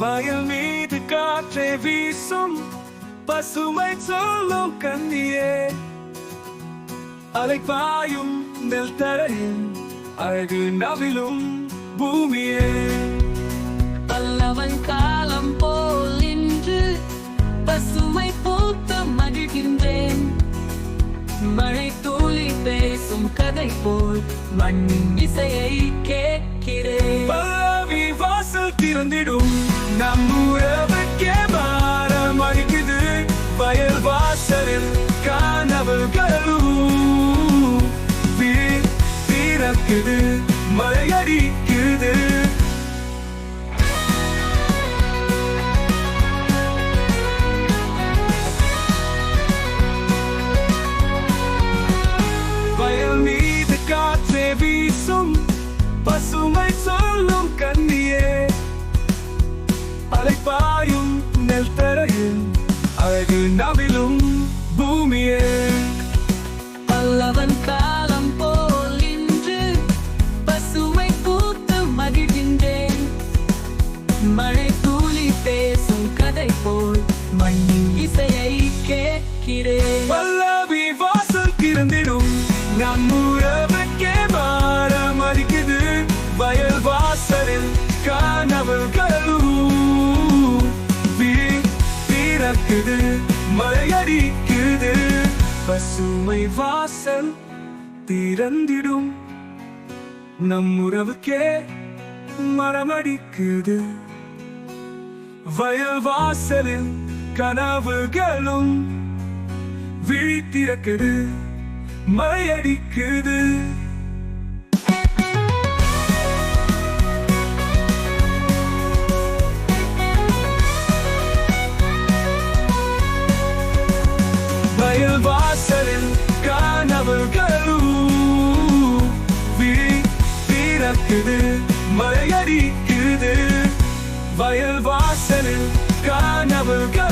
வயல் மீது காற்றே வீசும் பசுமை சொல்லும் கண்ணியே. அலைப்பாயும் நெல் தரையில் அழகு நவிலும் பூமியே. பல்லவன் காலம் போல் இன்று பசுமை போத்த மகிழ்கின்றேன். மழை தூளி பேசும் கதை போல் மண்ணின் இசையை கேட்கிறேன். வாசல் திறந்திடும் நம் உறவுக்கே பாரம் அடிக்குது வயல் வாசலில் காணவல் வீ- பிறக்குது மழையா பேசும் கதை போல் மண்ணின் இசையை கேட்கிறேன். பல்லவி வாசல் திறந்திடும். நம் உறவுக்கே பாரம் அடிக்குது வயல் வாசலில் கனவுகளும் வீ- பிறக்குது மழையடிக்குது. பசுமை வாசல் திறந்திடும். நம் உறவுக்கே மரமடிக்குது. வயல்வாசலில் கனவுகளும் விழித்திறக்குது மழையடிக்குது வயல் வாசலில் கனவுகளும் விழி திறக்குது I sinning, God never goes.